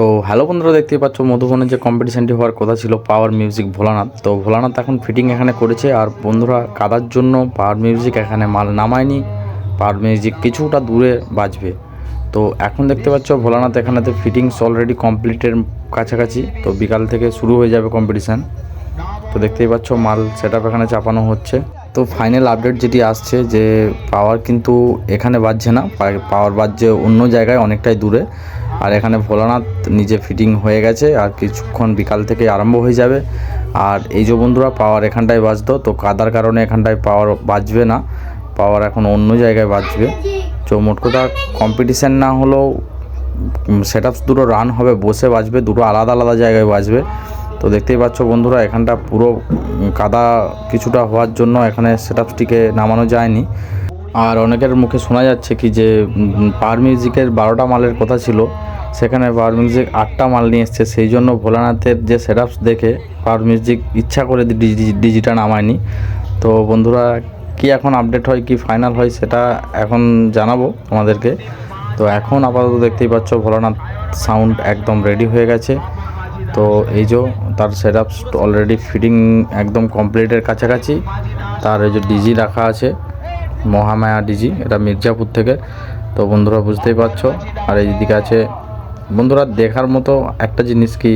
তো হ্যালো বন্ধুরা, দেখতেই পাচ্ছ মধুবনের যে কম্পিটিশানটি হওয়ার কথা ছিল পাওয়ার মিউজিক ভোলানাথ। তো ভোলানাথ এখন ফিটিং এখানে করেছে আর বন্ধুরা, কাদার জন্য পাওয়ার মিউজিক এখানে মাল নামায়নি। পাওয়ার মিউজিক কিছুটা দূরে বাজবে তো এখন দেখতে পাচ্ছ ভোলানাথ এখানে তো ফিটিংস অলরেডি কমপ্লিটের কাছাকাছি। তো বিকাল থেকে শুরু হয়ে যাবে কম্পিটিশান তো দেখতেই পাচ্ছ মাল সেট এখানে চাপানো হচ্ছে। তো ফাইনাল আপডেট যেটি আসছে যে পাওয়ার কিন্তু এখানে বাজছে না। পাওয়ার বাজছে অন্য জায়গায় অনেকটাই দূরে। আর এখানে ভোলানাথ নিজে ফিটিং হয়ে গেছে আর কিছুক্ষণ বিকাল থেকে আরম্ভ হয়ে যাবে। আর এই যে বন্ধুরা, পাওয়ার এখানটায় বাজতো, তো কাদার কারণে এখানটায় পাওয়ার বাজবে না। পাওয়ার এখন অন্য জায়গায় বাজবে। তো মোট কথা কম্পিটিশান না হলেও সেট আপস দুটো রান হবে, বসে বাজবে, দুটো আলাদা আলাদা জায়গায় বাজবে। তো দেখতেই পাচ্ছ বন্ধুরা, এখানটা পুরো কাদা কিছুটা হওয়ার জন্য এখানে সেটআপসটিকে নামানো যায়নি। আর অনেকের মুখে শোনা যাচ্ছে কি যে পার মিউজিকের বারোটা মালের কথা ছিল। সেখানে পাওয়ার মিউজিক আটটা মাল নিয়ে এসছে। সেই জন্য ভোলানাথের যে সেটআপস দেখে পাওয়ার মিউজিক ইচ্ছা করে ডিজি- ডিজিটা নামায়নি। তো বন্ধুরা, কি এখন আপডেট হয়, কি ফাইনাল হয়, সেটা এখন জানাব তোমাদেরকে। তো এখন আপাতত দেখতেই পাচ্ছ ভোলানাথ সাউন্ড একদম রেডি হয়ে গেছে। তো এই যে তার সেট অলরেডি ফিটিং একদম কমপ্লিটের কাছাকাছি। তার এই যে ডিজি রাখা আছে, মহামায়া ডিজি এটা মির্জাপুর থেকে। তো বন্ধুরা বুঝতেই পারছ। আর এই দিকে আছে বন্ধুরা, দেখার মতো একটা জিনিস কি?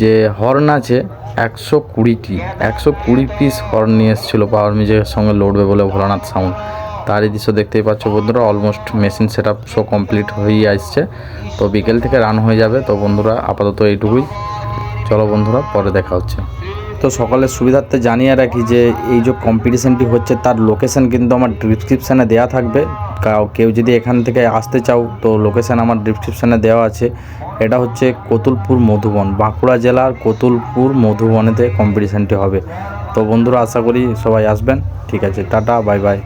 যে হর্ন আছে একশো কুড়িটি, একশো কুড়ি পিস হর্ন নিয়ে এসেছিল পাওয়ার মিউজিকের সঙ্গে লড়বে বলে ভোলানাথ সাউন্ড তার এই দৃশ্য দেখতেই পাচ্ছ বন্ধুরা almost machine set up so complete হয়েই আসছে। তো বিকেল থেকে রান হয়ে যাবে। তো বন্ধুরা, আপাতত এইটুকুই। চলো বন্ধুরা, পরে দেখা হচ্ছে। তো সকালের সুবিধার্থে জানিয়ে রাখি যে এই যে কম্পিটিশানটি হচ্ছে, তার লোকেশন কিন্তু আমার ডিসক্রিপশানে দেওয়া থাকবে। কেউ যদি এখান থেকে আসতে চাও, তো লোকেশান আমার ডিসক্রিপশানে দেওয়া আছে। এটা হচ্ছে কতুলপুর মধুবন, বাঁকুড়া জেলার কতুলপুর মধুবনেতে কম্পিটিশানটি হবে। তো বন্ধুরা, আশা করি সবাই আসবেন। ঠিক আছে, টাটা বাই বাই